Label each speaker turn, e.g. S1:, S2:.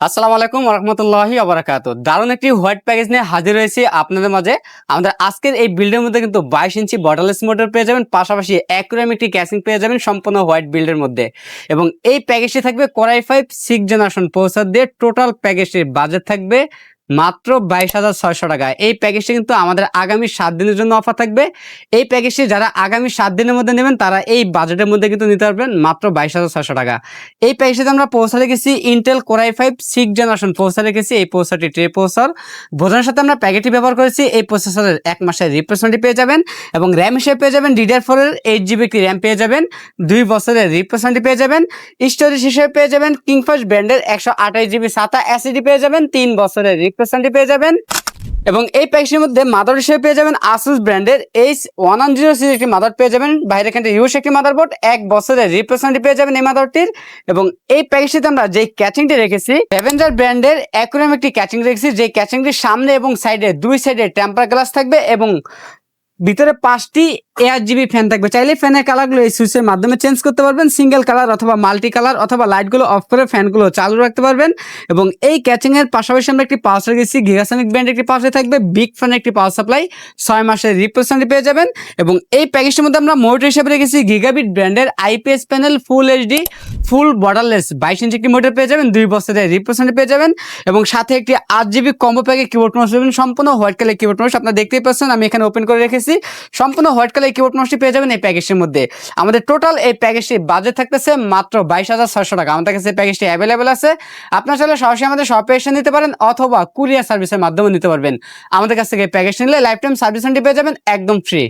S1: আসসালামু আলাইকুম রহমতুল্লাহি আবরাকাত দারুণ একটি হোয়াইট প্যাকেজ নিয়ে হাজির হয়েছি আপনাদের মাঝে। আমাদের আজকের এই বিল্ডের মধ্যে কিন্তু বাইশ ইঞ্চি বর্ডারলেস মোটর পেয়ে যাবেন, পাশাপাশি অ্যাকুরাম একটি ক্যাসিং পেয়ে যাবেন সম্পূর্ণ হোয়াইট বিল্ডের মধ্যে। এবং এই প্যাকেজটি থাকবে কোরাই ফাইভ সিক্স জেনারেশন পৌঁছার দিয়ে টোটাল প্যাকেজটির বাজেট থাকবে মাত্র বাইশ হাজার ছয়শো টাকা। এই প্যাকেজটি কিন্তু আমাদের আগামী সাত দিনের জন্য অফার থাকবে। এই প্যাকেজটি যারা আগামী সাত দিনের মধ্যে নেবেন, তারা এই বাজেটের মধ্যে কিন্তু নিতে পারবেন মাত্র বাইশ হাজার ছয়শো টাকা। এই প্যাকেজটিতে আমরা পৌঁছা রেখেছি Intel core i five six generation পৌঁছা রেখেছি এই পৌঁছাটি ট্রে পৌঁছার বোঝানোর সাথে আমরা প্যাকেটটি ব্যবহার করেছি। এই প্রসেসরের এক মাসের রিপ্লেসমেন্টটি পেয়ে যাবেন এবং র্যাম হিসেবে পেয়ে যাবেন ডিডিআর ফোরের এইট জিবি একটি র্যাম পেয়ে যাবেন। দুই বছরের রিপ্লেসমেন্টটি পেয়ে যাবেন। স্টোরেজ হিসেবে পেয়ে যাবেন কিংফাস ব্র্যান্ডের একশো আঠাশ জিবি সাতা অ্যাসিডি পেয়ে যাবেন। তিন বছরের রিপ্লেসমেন্টটি পেয়ে যাবেন। এবং এই প্যাকেজের মধ্যে মাদার হিসেবে পেয়ে যাবেন আসুস ব্র্যান্ডের H one one zero series একটি মাদার পেয়ে যাবেন। বাইরে এখানে ইউস একটি মাদারবোর্ড এক বছরের রিপ্লেসমেন্ট পেয়ে যাবেন এই মাদারটির এবং এই প্যাকেজটিতে আমরা যে ক্যাচিংটি রেখেছি অ্যাভেঞ্জার ব্র্যান্ডের অ্যাকুরাম একটি ক্যাচিং রেখেছি। যে ক্যাচিংটির সামনে এবং সাইডে দুই সাইডে টেম্পার গ্লাস থাকবে এবং ভিতরে পাঁচটি এয়ার জিবি ফ্যান থাকবে। চাইলে ফ্যানের কালারগুলো এই সুইচের মাধ্যমে চেঞ্জ করতে পারবেন। সিঙ্গেল কালার অথবা মাল্টি কালার অথবা লাইটগুলো অফ করে ফ্যানগুলো চালু রাখতে পারবেন। এবং এই ক্যাচিংয়ের পাশাপাশি আমরা একটি পাওয়ার রেখেছি গিগাসনিক ব্র্যান্ডের একটি পাওয়ার থাকবে। বিগ ফ্যানের একটি পাওয়ার সাপ্লাই ছয় মাসের রিপ্রেজেন্ট পেয়ে যাবেন। এবং এই প্যাকেজটির মধ্যে আমরা মোটর হিসেবে রেখেছি গিগাবিট ব্র্যান্ডের IPS panel full HD full borderless বাইশ ইঞ্চি একটি মোটর পেয়ে যাবেন। দুই বছরের রিপ্রেজেন্ট পেয়ে যাবেন। এবং সাথে একটি আট জিবি কম্বো প্যাকে কিবোর্ড মাউস সম্পূর্ণ হোয়াইট কালার কিবোর্ড মাউস আপনারা দেখতেই পাচ্ছেন। আমি এখানে ওপেন করে রেখেছি। সম্পূর্ণ হোয়াইট কালার কিবোর্ড মাউসটি পেয়ে যাবেন এই প্যাকেজটির মধ্যে। আমাদের টোটাল এই প্যাকেজটি বাজেট থাকতেছে মাত্র বাইশ হাজার ছয়শো টাকা। আমাদের কাছে এই প্যাকেজটি অ্যাভেলেবেল আছে। আপনার চাইলে সরাসরি আমাদের শপে এসে নিতে পারেন অথবা কুরিয়ার সার্ভিসের মাধ্যমে নিতে পারবেন। আমাদের কাছ থেকে প্যাকেজ নিলে লাইফ টাইম সার্ভিস পেয়ে যাবেন একদম ফ্রি